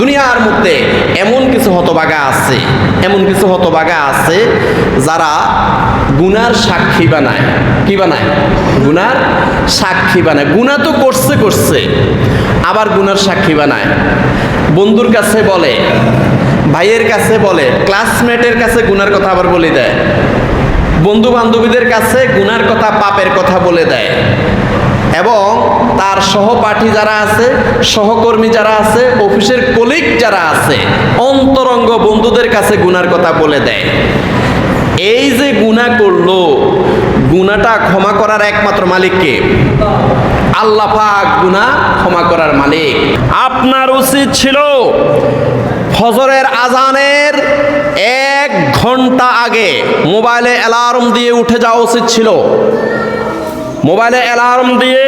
দুনিয়ার মধ্যে এমন কিছু হতবাগা আছে, এমন কিছু হতবাগা আছে যারা গুনার সাক্ষী বানায়। কি বানায়? গুনার সাক্ষী বানায়। গুণা তো করছে করছে, আবার গুনার সাক্ষী বানায়। বন্ধুর কাছে বলে, ভাইয়ের কাছে বলে ক্লাসমেটের কাছে গুনার কথা আবার বলে দেয়। বন্ধু বান্ধবীদের কাছে গুনার কথা, পাপের কথা বলে দেয়। এবং তার সহপাঠী যারা আছে, সহকর্মী যারা আছে, অফিসের কলিগ যারা আছে, অন্তরঙ্গ বন্ধুদের কাছে গুনার কথা বলে দেয়। এই যে গুণা করল গুনাটা ক্ষমা করার একমাত্র মালিককে আল্লাহ পাক গুনাহ ক্ষমা করার মালিক। আপনার উচিত ছিল ফজরের আজানের এক ঘণ্টা আগে মোবাইলে অ্যালার্ম দিয়ে উঠে যাওয়া উচিত ছিল। মোবাইলে অ্যালার্ম দিয়ে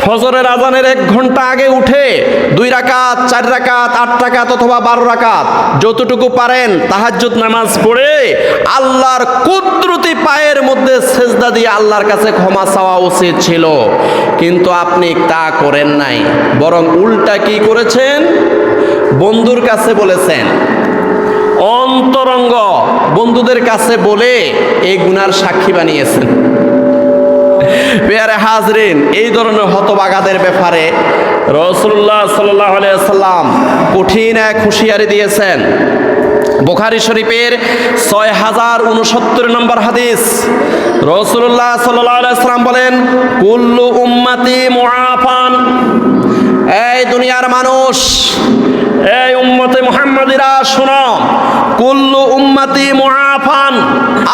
ফজরের আজানের এক ঘণ্টা আগে উঠে দুই রাকাত, চার রাকাত, আট রাকাত অথবা বারো রাকাত যতটুকু পারেন তাহাজ্জুদ নামাজ পড়ে আল্লাহর কুদরতি পায়ের মধ্যে সেজদা দিয়ে আল্লাহর কাছে ক্ষমা চাওয়া উচিত ছিল। কিন্তু আপনি তা করেন নাই। বরং উল্টা কি করেছেন? বন্ধুর কাছে বলেছেন অন্তরঙ্গ। বন্ধুদের কাছে বলে এই গুনার সাক্ষী বানিয়েছেন। পেয়ারে হাজরিন, এই ধরনের হতবাগাদের ব্যাপারে রসুল্লাহ সাল্লাহ সাল্লাম কঠিন এক হুঁশিয়ারি দিয়েছেন। বোখারি শরীফের ছয় হাজার উনসত্তর নম্বর হাদিস। রসুল্লাহ সাল্লাহ সাল্লাম বলেন, কুল্লু উম্মাতি মুআফান। এই দুনিয়ার মানুষ এই উম্মতে মুহাম্মাদিরা, শোনো। কুল্লু উম্মতি মুআফান।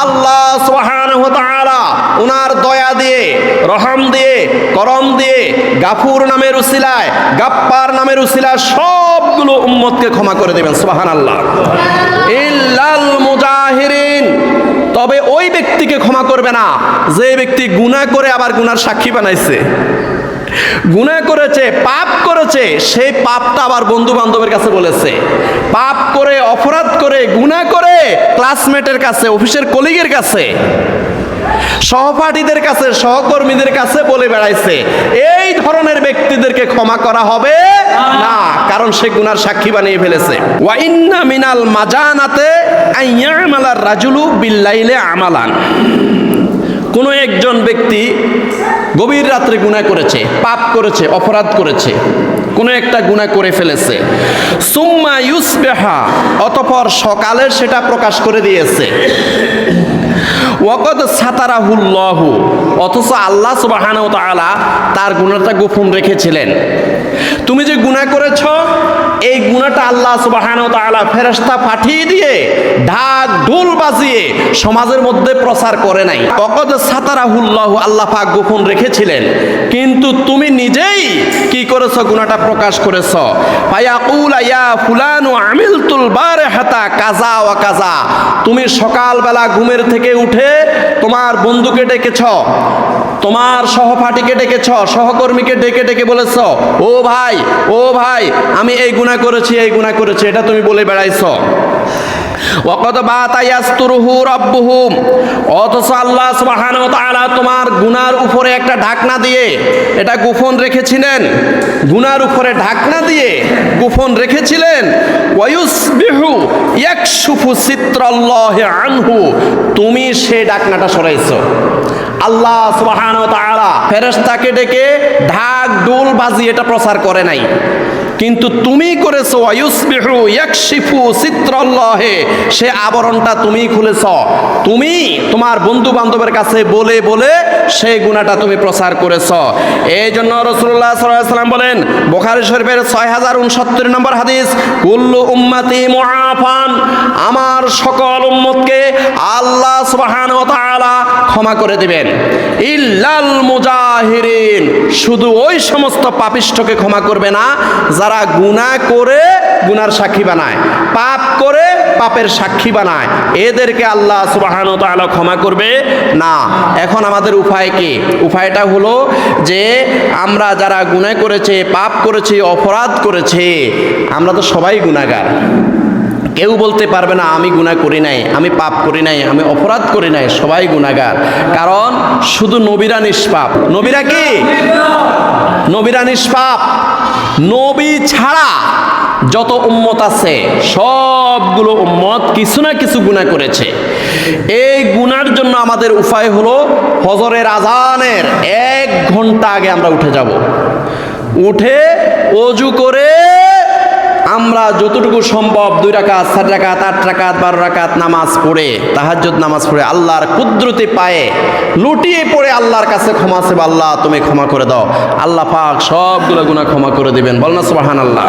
আল্লাহ সুবহানাহু তাআলা উনার দয়া দিয়ে, রহম দিয়ে, করম দিয়ে, গাফুর নামের উসিলায়, গাপ্পার নামের উসিলায় সবগুলো উম্মতকে ক্ষমা করে দেবেন, সুবহানাল্লাহ। ইল্লাল মুজাহিরিন। তবে ওই ব্যক্তিকে ক্ষমা করবে না, যে ব্যক্তি গুনাহ করে আবার গুনার সাক্ষী বানাইছে। গুনাহ করেছে, পাপ করেছে, সেই পাপটা আবার বন্ধু বান্ধবের কাছে বলেছে। পাপ করে, অপরাধ করে, গুনাহ করে ক্লাসমেটের কাছে অফিসের কলিগের কাছে, সহপাঠীদের কাছে, সহকর্মীদের কাছে বলে বেড়াইছে, এই ধরনের ব্যক্তিদেরকে ক্ষমা করা হবে না, কারণ সে গুনার সাক্ষী বানিয়ে ফেলেছে। মিনাল মাজানাতে রাজুলু বিল্লাইলে আমালান। কোনো একজন ব্যক্তি গভীর রাত্রে গুনাহ করেছে, পাপ করেছে, অপরাধ করেছে, কোনো একটা গুনাহ করে ফেলেছে। সুম্মা ইউসবেহা, অতপর সকালে সেটা প্রকাশ করে দিয়েছে। ওয়াকদ সাতারাহুল্লাহু, অথচ আল্লাহ সুবহানাহু তাআলা তার গুনাহটা গোপন রেখেছিলেন। তুমি যে গুনাহ করেছ এই গুনাহটা আল্লাহ সুবহানাহু তাআলা ফেরেশতা পাঠিয়ে দিয়ে ঢাক ঢোল বাজিয়ে সমাজের মধ্যে প্রচার করে নাই। ওয়াকদ সাতারাহুল্লাহ, আল্লাহ পাক গোপন রেখেছিলেন। কিন্তু তুমি নিজেই কি করেছ গুনাহটা প্রকাশ করেছ? ফায়াকুল, ইয়া ফুলানু আমিলতুল বারহাতা, কাজা ওয়া কাজা। তুমি সকালবেলা ঘুমের থেকে উঠে তোমার বন্ধুকে ডেকেছ। তোমার সহপাঠীকে ডেকেছ, সহকর্মীকে ডেকে ডেকে বলেছ, ও ভাই ও ভাই, আমি এই গুনাহ করেছি, এই গুনাহ করেছি, এটা তুমি বলে বেড়াইছ। ওয়াকদ বাতায়াস্তুরুহু রাব্বুহুম, অথচ আল্লাহ সুবহানাহু ওয়া তোমার গুনার উপরে একটা ঢাকনা দিয়ে এটা গোপন রেখেছিলেন। গুনার উপরে ঢাকনা দিয়ে গোপন রেখেছিলেন। ওয়ায়ুসবিহু ইয়াকশুফু সিত্রাল্লাহি আনহু, তুমি সেই ঢাকনাটা সরাইছো। আল্লাহ সুবহানাহু ফেরেস্তাকে ডেকে ঢাক ডুল বাজি এটা প্রচার করে নাই। কিন্তু তুমি করেছ আয়ুসবিহু ইয়াকশিফু সিত্রাল্লাহে। সে আবরণটা তুমি খুলেছ। তুমি তোমার বন্ধু বান্ধবের কাছে বলে বলে সেই গুণাটা তুমি প্রচার করেছ। এই জন্য রসুল্লাহ সাল্লাম বলেন, বোখারি শরীফের ছয় হাজার উনসত্তর নম্বর হাদিস, কুল্লু উম্মাতি মুআফান, আমার সকল উম্মতকে আল্লাহ সুবহান ও তাআলা ক্ষমা করে দিবেন। ইল্লাল মুজাহিরিন, শুধু ওই সমস্ত পাপিষ্ঠকে ক্ষমা করবে না যারা গুনাহ করে গুনার সাক্ষী বানায়, পাপ করে পাপের সাক্ষী বানায়, এদেরকে আল্লাহ সুবাহান তাআলা ক্ষমা করবে? না। এখন আমাদের উপায় কি? উপায়টা হলো যে আমরা যারা গুনাহ করেছে, পাপ করেছে, অপরাধ করেছে, আমরা তো সবাই গুনাহগার। কেউ বলতে পারবে না, আমি গুনাহ করি নাই, আমি পাপ করি নাই, আমি অপরাধ করি নাই, সবাই গুনাহগার। কারণ শুধু নবীরা নিষ্পাপ। নবীরা কি? নবীরা নিষ্পাপ। নবী ছাড়া যত উম্মত আছে, সবগুলো উম্মত কিছু না কিছু গুণা করেছে। এই গুনার জন্য আমাদের উপায় হলো হজরের আজানের এক ঘণ্টা আগে আমরা উঠে যাব। উঠে অজু করে আমরা যতটুকু সম্ভব দুই রাকাত সাত রাকাত, আট রাকাত, বারো রাকাত নামাজ পড়ে, তাহাজ্জুদ নামাজ পড়ে, আল্লাহর কুদরতি পায়ে লুটিয়ে পড়ে আল্লাহর কাছে ক্ষমা সেবা আল্লাহ তুমি ক্ষমা করে দাও। আল্লাহ পাক সবগুলো গুণা ক্ষমা করে দেবেন। বল না সুবহানাল্লাহ।